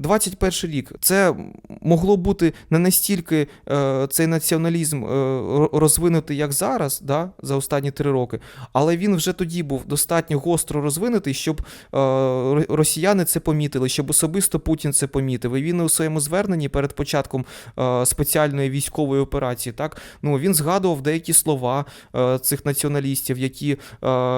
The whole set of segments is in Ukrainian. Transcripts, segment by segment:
21 рік. Це могло бути не настільки е, цей націоналізм е, розвинутий, як зараз, да, за останні три роки, але він вже тоді був достатньо гостро розвинутий, щоб е, росіяни це помітили, щоб особисто Путін це помітив. І він у своєму зверненні перед початком е, спеціальної військової операції, так ну він згадував деякі слова е, цих націоналістів, які е,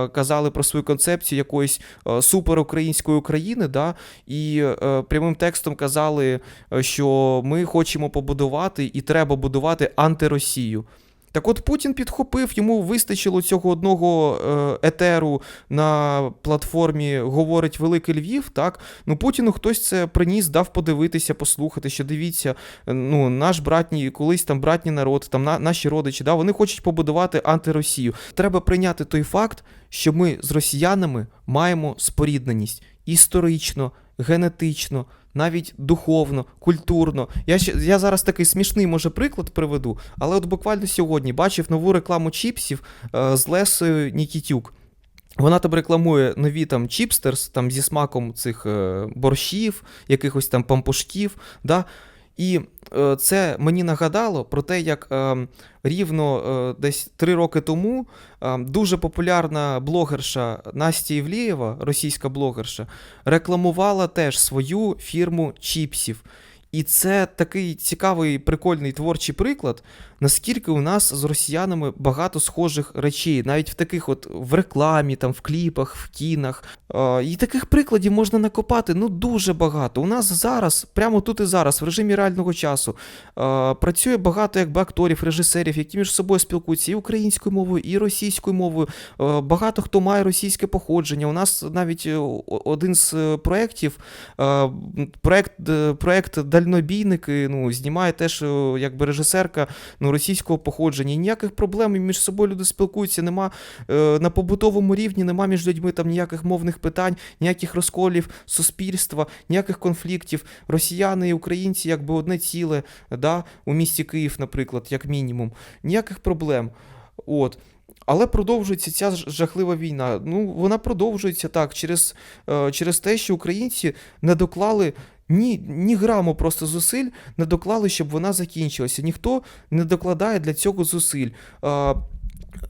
казали про свою концепцію якоїсь е, суперукраїнської України, да, і е, прямим текстом казали, е, що ми хочемо побудувати і треба будувати антиросію. Так от Путін підхопив, йому вистачило цього одного е, етеру на платформі Говорить Великий Львів. Так ну Путіну хтось це приніс, дав подивитися, послухати, що дивіться, е, ну наш братній, колись там братній народ, там на, наші родичі, да, вони хочуть побудувати антиросію. Треба прийняти той факт, що ми з росіянами маємо спорідненість історично, генетично. Навіть духовно, культурно. Я я зараз такий смішний може приклад приведу, але от буквально сьогодні бачив нову рекламу чіпсів е, з Лесою Нікітюк. Вона там рекламує нові там чіпстерс там зі смаком цих е, борщів, якихось там пампушків. Да? І е, це мені нагадало про те, як е, рівно е, десь три роки тому дуже популярна блогерша Настя Євлієва, російська блогерша, рекламувала теж свою фірму чіпсів. І це такий цікавий, прикольний творчий приклад, наскільки у нас з росіянами багато схожих речей, навіть в таких от в рекламі, там, в кліпах, в кінах. Е, і таких прикладів можна накопати ну дуже багато. У нас зараз, прямо тут і зараз, в режимі реального часу, е, працює багато якби акторів, режисерів, які між собою спілкуються і українською мовою, і російською мовою. Е, багато хто має російське походження. У нас навіть е, один з е, проєктів, е, проєкт, е, проєкт Дальнобійники, ну, знімає теж е, якби режисерка ну, російського походження. Ніяких проблем між собою люди спілкуються. Нема е, на побутовому рівні, нема між людьми там ніяких мовних питань, ніяких розколів суспільства, ніяких конфліктів. Росіяни і українці якби одне ціле, да, у місті Київ, наприклад, як мінімум. Ніяких проблем. От. Але продовжується ця жахлива війна. Ну, вона продовжується так, через, е, через те, що українці не доклали ні, ні граму просто зусиль, не доклали, щоб вона закінчилася. Ніхто не докладає для цього зусиль. Е,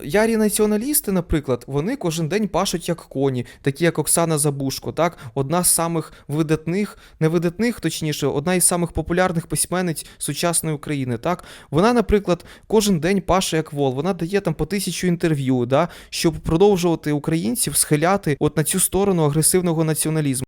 Ярі націоналісти, наприклад, вони кожен день пашуть як коні, такі як Оксана Забушко, так? Одна з самих видатних, не видатних, точніше, одна із самих популярних письменниць сучасної України. Так? Вона, наприклад, кожен день паше як вол. Вона дає там по тисячу інтерв'ю, да? щоб продовжувати українців схиляти от на цю сторону агресивного націоналізму.